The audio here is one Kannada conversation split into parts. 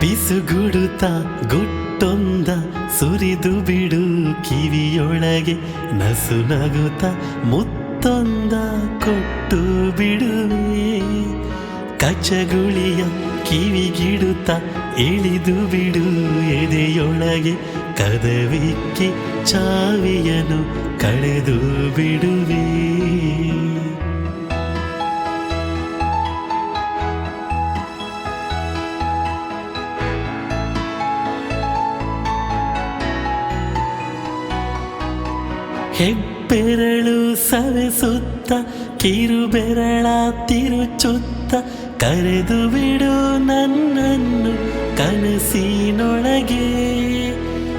ಪಿಸುಗುಡುತ್ತ ಗುಟ್ಟೊಂದ ಸುರಿದು ಬಿಡು, ಕಿವಿಯೊಳಗೆ ನಸು ನಗುತ್ತ ಮುತ್ತೊಂದ ಕೊಟ್ಟು ಬಿಡು. ಕಚಗುಳಿಯ ಕಿವಿಗಿಡುತ್ತ ಇಳಿದು ಬಿಡು, ಎದೆಯೊಳಗೆ ಕದವಿಕ್ಕಿ ಚಾವಿಯನು ಕಳೆದು ಬಿಡುವೆ. ಹೆಬ್ಬೆರಳು ಸವೆಸುತ್ತ, ಕಿರುಬೆರಳ ತಿರುಚುತ್ತ, ಕರೆದು ಬಿಡು ನನ್ನನ್ನು ಕನಸಿನೊಳಗೆ.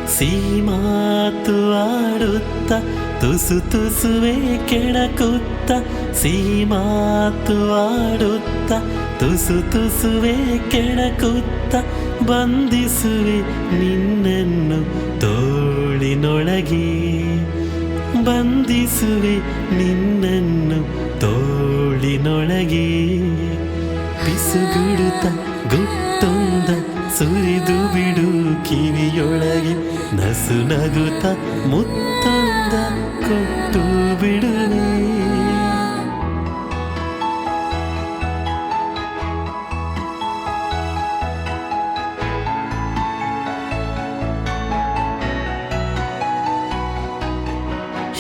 ಸೀಮಾತು ಆಡುತ್ತ, ತುಸು ತುಸುವೆ ಕೆಣಕುತ್ತ, ಸೀಮಾತು ಆಡುತ್ತ, ತುಸು ತುಸುವೆ ಕೆಣಕುತ್ತ, ಬಂಧಿಸುವೆ ನಿನ್ನನ್ನು ತೋಳಿನೊಳಗೆ. ಬಂಧಿಸುವೆ ನಿನ್ನನ್ನು ತೋಳಿನೊಳಗೆ. ಪಿಸುಗುಡುತ್ತ ಗುಟ್ಟೊಂದ ಸುರಿದು ಬಿಡು ಕಿವಿಯೊಳಗೆ. ನಸು ನಗುತ್ತ ಮುತ್ತೊಂದ ಕೊಟ್ಟು ಬಿಡುವೆ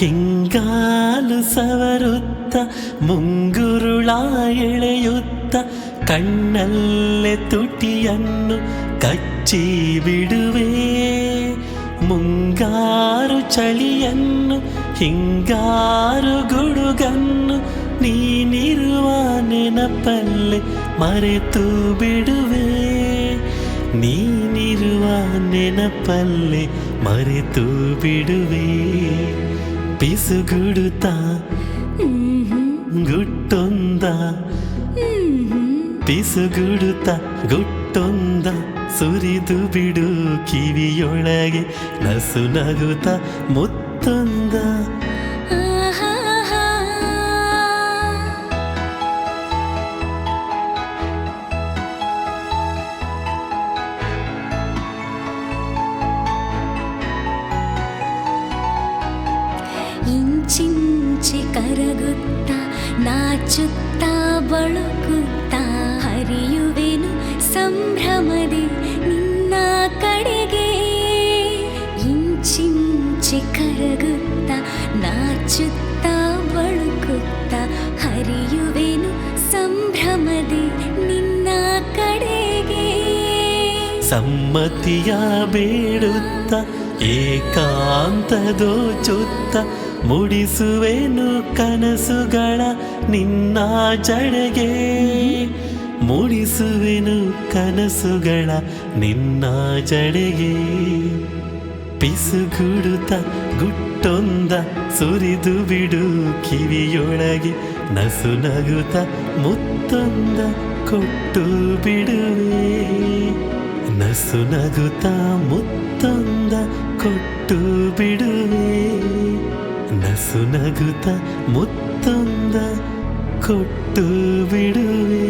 ಹಿಂಗಾಲು ಸವರುತ್ತ ಮುಂಗುರುಳ ಎಳೆಯುತ್ತ ಕಣ್ಣಲ್ಲೇ ತುಟಿಯನ್ನು ಕಚ್ಚಿ ಬಿಡುವೆ ಮುಂಗಾರು ಚಳಿಯನ್ನು ಹಿಂಗಾರು ಗುಡುಗನ್ನು ನೀನಿರುವ ನೆನಪಲ್ಲೇ ಮರೆತು ಬಿಡುವೆ ನೀನಿರುವ ನೆನಪಲ್ಲೇ ಮರೆತು ಬಿಡುವೆ ಪಿಸುಗುಡುತ್ತ ಗುಟ್ಟೊಂದ ಪಿಸುಗುಡುತ್ತ ಗುಟ್ಟೊಂದ ಸುರಿದು ಬಿಡು ಕಿವಿಯೊಳಗೆ ನಸು ನಗುತ್ತ ಮುತ್ತೊಂದ ಕರಗುತ್ತ, ನಾಚುತ್ತಾ, ಬಳುಕುತ್ತಾ, ಹರಿಯುವೆನು ಸಂಭ್ರಮದಿ ನಿನ್ನ ಕಡೆಗೆ. ಇಂಚಿಂಚಿ ಕರಗುತ್ತಾ, ನಾಚುತ್ತಾ, ಬಳುಕುತ್ತಾ, ಹರಿಯುವೆನು ಸಂಭ್ರಮದಿ ನಿನ್ನ ಕಡೆಗೆ. ಸಮ್ಮತಿಯ ಬೇಡುತ್ತ ಏಕಾಂತದೋಚುತ್ತ ಮುಡಿಸುವೆನು ಕನಸುಗಳ ನಿನ್ನ ಜಡೆಗೆ. ಮೂಡಿಸುವೆನು ಕನಸುಗಳ ನಿನ್ನ ಜಡೆಗೆ. ಪಿಸುಗುಡುತ್ತ ಗುಟ್ಟೊಂದ ಸುರಿದು ಬಿಡು, ಕಿವಿಯೊಳಗೆ ನಸು ನಗುತ್ತ ಮುತ್ತೊಂದ ಕೊಟ್ಟು ಬಿಡುವೆ ನಸು ನಗುತ ಮುತ್ತೊಂದ ಕೊಟ್ಟು ಬಿಡುವೆ ನಸು ನಗುತ್ತ ಮುತ್ತೊಂದ ಕೊಟ್ಟು ಬಿಡುವೆ